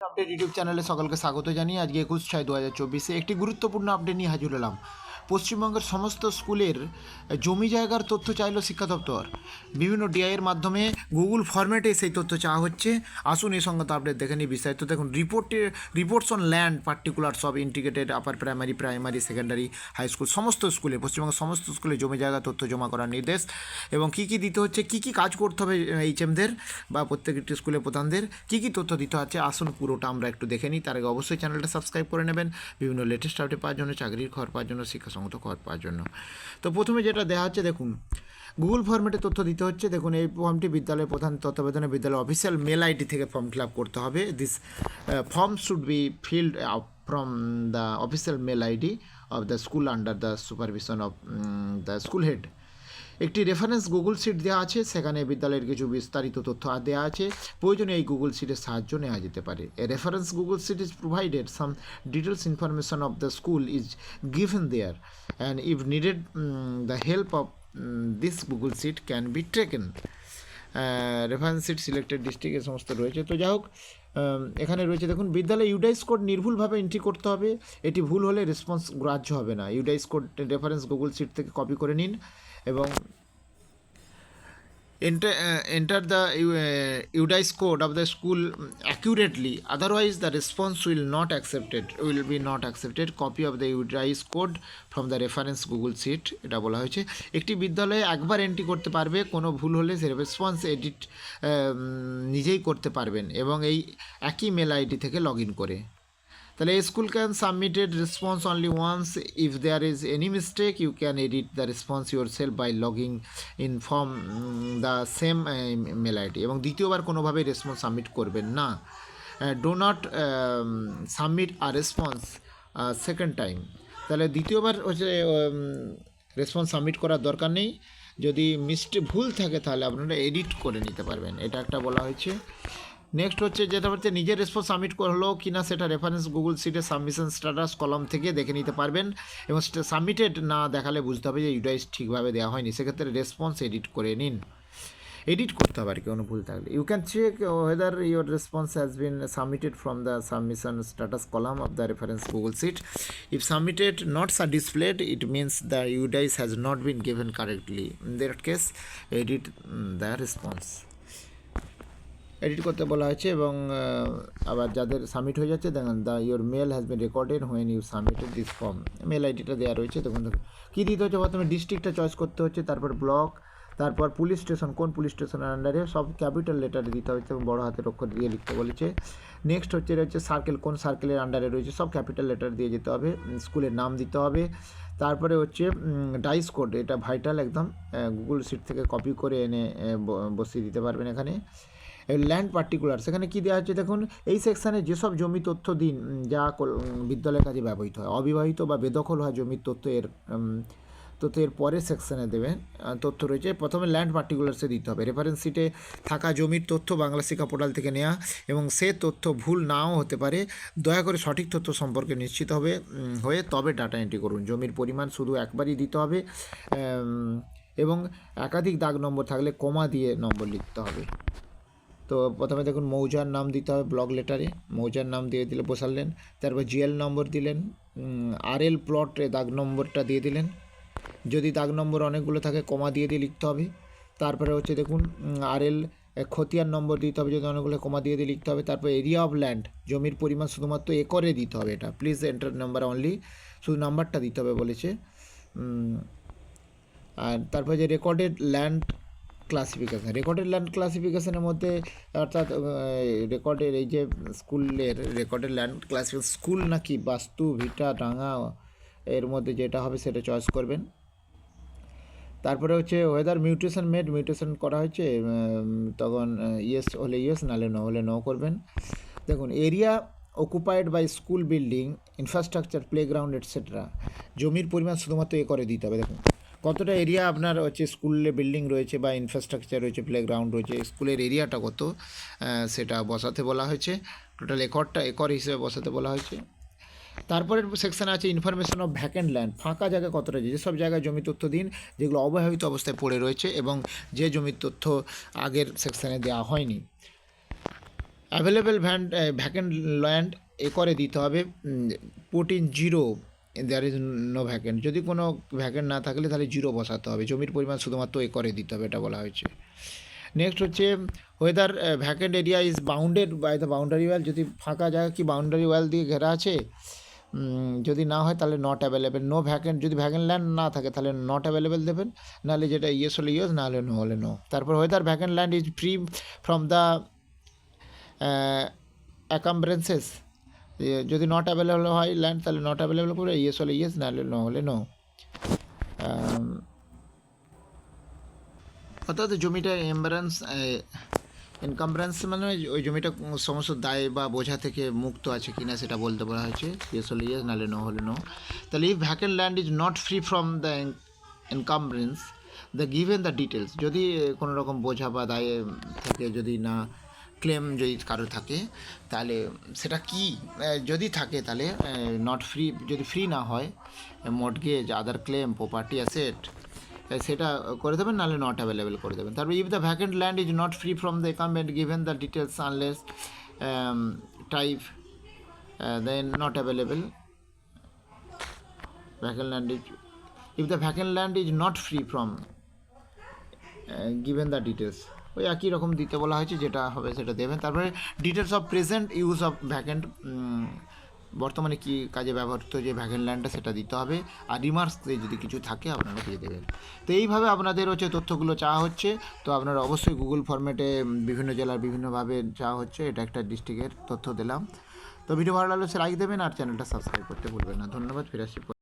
Update YouTube চ্যানেলে সকলকে স্বাগত জানিয়ে আজকে একুশ ছয় দু হাজার চব্বিশে একটি গুরুত্বপূর্ণ আপডেট নিয়ে হাজির হলাম। পশ্চিমবঙ্গের সমস্ত স্কুলের জমি জায়গার তথ্য চাইলো শিক্ষা দপ্তর। বিভিন্ন ডিআইয়ের মাধ্যমে গুগল ফরম্যাটে সেই তথ্য চাওয়া হচ্ছে। আসুন এই সঙ্গে তো আপডেট দেখে নিই বিস্তারিত দেখুন রিপোর্টে রিপোর্টস অন ল্যান্ড পার্টিকুলার সব integrated upper primary primary secondary high school সমস্ত স্কুলে, পশ্চিমবঙ্গের সমস্ত স্কুলে জমি জায়গা তথ্য জমা করার নির্দেশ। এবং কী কী দিতে হচ্ছে, কী কী কাজ করতে হবে এইচএমদের বা প্রত্যেকটি স্কুলের প্রধানদের, কী কী তথ্য দিতে হচ্ছে, আসুন পুরোটা আমরা একটু দেখে নিই। তার আগে অবশ্যই চ্যানেলটা সাবস্ক্রাইব করে নেবেন। বিভিন্ন লেটেস্ট আপডেট পাওয়ার জন্য, চাকরির খবর পাওয়ার জন্য শিক্ষাসঙ্গত খবর পাওয়ার জন্য। তো প্রথমে যেটা দেওয়া হচ্ছে, দেখুন গুগল ফর্মেটে তথ্য দিতে হচ্ছে। দেখুন, এই ফর্মটি বিদ্যালয়ের প্রধান তত্ত্বাবধানে বিদ্যালয় অফিসিয়াল মেল আইডি থেকে ফর্ম ফিল আপ করতে হবে। This form should be filled up from the official mail ID of the school under the supervision of the school head একটি রেফারেন্স গুগল শিট দেওয়া আছে, সেখানে বিদ্যালয়ের কিছু বিস্তারিত তথ্য দেওয়া আছে। প্রয়োজনে এই গুগল শিটের সাহায্য নেওয়া যেতে পারে। A reference Google sheet is provided some details information of the school is given there and if needed the help of this Google sheet can be taken reference sheet selected district এ সমস্ত রয়েছে। তো যাই হোক এখানে রয়েছে, দেখুন, বিদ্যালয়ে UDISE code নির্ভুলভাবে এন্ট্রি করতে হবে। এটি ভুল হলে রেসপন্স গ্রাহ্য হবে না। UDISE code reference Google sheet থেকে কপি করে নিন। এবং enter the UDISE code of the school accurately otherwise the response will not accepted will be not accepted copy of the UDISE code from the reference Google sheet এটা বলা হয়েছে। একটি বিদ্যালয়ে একবার এন্ট্রি করতে পারবে, কোনো ভুল হলে সে রেসপন্স এডিট um, নিজেই করতে পারবেন এবং এই একই মেল আইডি থেকে লগ ইন করে। তাহলে school can submitted response only once if there is any mistake you can edit the response yourself by logging in from the same mail ID এবং দ্বিতীয়বার কোনোভাবেই রেসপন্স সাবমিট করবেন না। Do not submit your response second time তাহলে দ্বিতীয়বার হচ্ছে response submit করার দরকার নেই। যদি মিস্টে ভুল থাকে তাহলে আপনারা এডিট করে নিতে পারবেন। এটা একটা বলা হয়েছে। নেক্সট হচ্ছে যেটা হচ্ছে নিজের রেসপন্স সাবমিট করল কি না সেটা রেফারেন্স গুগল সিটে সাবমিশন স্ট্যাটাস কলম থেকে দেখে নিতে পারবেন এবং সাবমিটেড না দেখালে বুঝতে হবে যে ইউডাইস ঠিকভাবে দেওয়া হয়নি। সেক্ষেত্রে রেসপন্স এডিট করে নিন। এডিট করতে হবে আর কি কোনো ভুল থাকলে। You can check whether your response has been submitted from the submission status column of the reference Google sheet if submitted not are displayed it means the UDISE has not been given correctly in that case edit the response edit করতে বলা হয়েছে এবং আবার যাদের submit হয়ে যাচ্ছে, দেখেন the your mail has been recorded when you submitted this form mail আইডিটা দেওয়া রয়েছে, দেখুন কী দিতে হচ্ছে? প্রথমে ডিস্ট্রিক্টটা চয়েস করতে হচ্ছে, তারপর ব্লক তারপর পুলিশ স্টেশন কোন পুলিশ স্টেশনের আন্ডারে সব ক্যাপিটাল লেটারে দিতে হচ্ছে এবং বড় হাতের অক্ষর দিয়ে লিখতে বলেছে। নেক্সট হচ্ছে হচ্ছে সার্কেল কোন সার্কেলের আন্ডারে রয়েছে? সব ক্যাপিটাল লেটার দিয়ে যেতে হবে স্কুলের নাম দিতে হবে। তারপরে হচ্ছে ডাইস কোড এটা ভাইটাল একদম গুগল সিট থেকে কপি করে এনে বসিয়ে দিতে পারবেন এখানে। ল্যান্ড পার্টিকুলার সেখানে কী দেওয়া হচ্ছে দেখুন, এই সেকশানে যেসব জমি তথ্য দিন যা বিদ্যালয়ের কাজে ব্যবহৃত হয়, অবিবাহিত বা বেদখল হওয়া জমির তথ্য এর তথ্য এর পরের সেকশানে দেবেন তথ্য রয়েছে, প্রথমে ল্যান্ড পার্টিকুলার্সে দিতে হবে। রেফারেন্স সিটে থাকা জমির তথ্য বাংলা শিক্ষা পোর্টাল থেকে নেওয়া এবং সে তথ্য ভুল নাও হতে পারে, দয়া করে সঠিক তথ্য সম্পর্কে নিশ্চিত হবে হয়ে তবে ডাটা এন্ট্রি করুন। জমির পরিমাণ শুধু একবারই দিতে হবে এবং একাধিক দাগ নম্বর থাকলে কমা দিয়ে নম্বর লিখতে হবে। তো প্রথমে দেখুন মৌজার নাম দিতে হবে ব্লক লেটারে মৌজার নাম দিয়ে দিলে বসালেন। তারপর জিএল নম্বর দিলেন। আরএল প্লটে দাগ নম্বরটা দিয়ে দিলেন। যদি দাগ নম্বর অনেকগুলো থাকে, কমা দিয়ে দিয়ে লিখতে হবে। তারপরে হচ্ছে দেখুন আরএল খতিয়ান নম্বর দিতে হবে যদি অনেকগুলো কমা দিয়ে দিয়ে লিখতে হবে। তারপর এরিয়া অফ ল্যান্ড জমির পরিমাণ শুধুমাত্র একরে দিতে হবে এটা। প্লিজ এন্টার নাম্বার অনলি শুধু নাম্বারটা দিতে হবে বলেছে। আর তারপরে যে recorded land classification recorded land ক্লাসিফিকেশনের মধ্যে, অর্থাৎ রেকর্ডের এই যে স্কুলের রেকর্ডেড ল্যান্ড ক্লাসিফিকেশন স্কুল নাকি বাস্তু, ভিটা, ডাঙা এর মধ্যে যেটা হবে সেটা চয়েস করবেন। তারপরে হচ্ছে ওয়েদার মিউটেশন মেড মিউটেশন করা হয়েছে তখন ইয়েস হলে ইয়েস নাহলে ন হলে ন করবেন। দেখুন area occupied by school building infrastructure playground etcetera জমির পরিমাণ শুধুমাত্র এ করে দিতে হবে। দেখুন কতটা এরিয়া আপনার হচ্ছে স্কুলে বিল্ডিং রয়েছে বা ইনফ্রাস্ট্রাকচার রয়েছে প্লেগ্রাউন্ড রয়েছে স্কুলের এরিয়াটা কত সেটা বসাতে বলা হয়েছে। টোটাল একরটা একর হিসেবে বসাতে বলা হয়েছে। তারপরের সেকশানে আছে ইনফরমেশন অফ ভ্যাকেন্ট ল্যান্ড ফাঁকা জায়গা কতটা রয়েছে যেসব জায়গায় জমি তথ্য দিন, যেগুলো অবহেলিত অবস্থায় পড়ে রয়েছে এবং যে জমির তথ্য আগের সেকশানে দেওয়া হয়নি। অ্যাভেলেবেল ভ্যান্ড ভ্যাকেন্ট ল্যান্ড একরে দিতে হবে put zero there is no vacant যদি কোনো ভ্যাকেন্ট না থাকলে তাহলে জিরো বসাতে হবে। জমির পরিমাণ শুধুমাত্র এ করে দিতে হবে, এটা বলা হয়েছে। নেক্সট হচ্ছে whether vacant area is bounded by the boundary wall যদি ফাঁকা জায়গা কি বাউন্ডারি ওয়াল দিয়ে ঘেরা আছে যদি না হয় তাহলে নট অ্যাভেলেবেল নো ভ্যাকেন্ট যদি ভ্যাকেন্ট ল্যান্ড না থাকে তাহলে নট অ্যাভেলেবেল দেবেন, নাহলে যেটা ইয়েস হলে ইয়েস নাহলে নো হলে নো তারপর whether vacant land is free from the encumbrances যদি নট অ্যাভেলেবল হয় ল্যান্ড তাহলে নট অ্যাভেলেবল করে ইয়েস হলে ইয়েস নাহলে নো হলে নো অর্থাৎ জমিটা এমব্রান্স এনকামব্রান্স মানে ওই- জমিটা সমস্ত দায় বা বোঝা থেকে মুক্ত আছে কি না সেটা বলতে বলা হয়েছে। ইয়েস হলে ইয়েস নাহলে নো হলে নো তাহলে if vacant land is not free from the encumbrance the given the details যদি কোনো রকম বোঝা বা দায়ে থেকে যদি না ক্লেম যদি কারও থাকে তাহলে সেটা কি? যদি থাকে তাহলে নট ফ্রি যদি ফ্রি না হয় mortgage other claim property asset সেটা করে দেবেন নাহলে নট অ্যাভেলেবেল করে দেবেন। তারপর if the vacant land is not free from the একাউন্টমেন্ট given the details unless type then not available vacant land is the vacant land is not free from uh, given the details ওই একই রকম দিতে বলা হয়েছে, যেটা হবে সেটা দেবেন। তারপরে details of present use of vacant বর্তমানে কি কাজে ব্যবহৃত যে ভ্যাকেন্ট ল্যান্ডটা সেটা দিতে হবে। আর রিমার্কস যদি কিছু থাকে, আপনারা দিয়ে দেবেন। তো এইভাবে আপনাদের হচ্ছে তথ্যগুলো চাওয়া হচ্ছে, তো আপনারা অবশ্যই গুগল ফরম্যাটে বিভিন্ন জেলার বিভিন্নভাবে চাওয়া হচ্ছে। এটা একটা ডিস্ট্রিক্টের তথ্য দিলাম। তো ভিডিও ভালো লাগলে লাইক দেবেন আর চ্যানেলটা সাবস্ক্রাইব করতে ভুলবেন না। ধন্যবাদ, ফিরে আসছি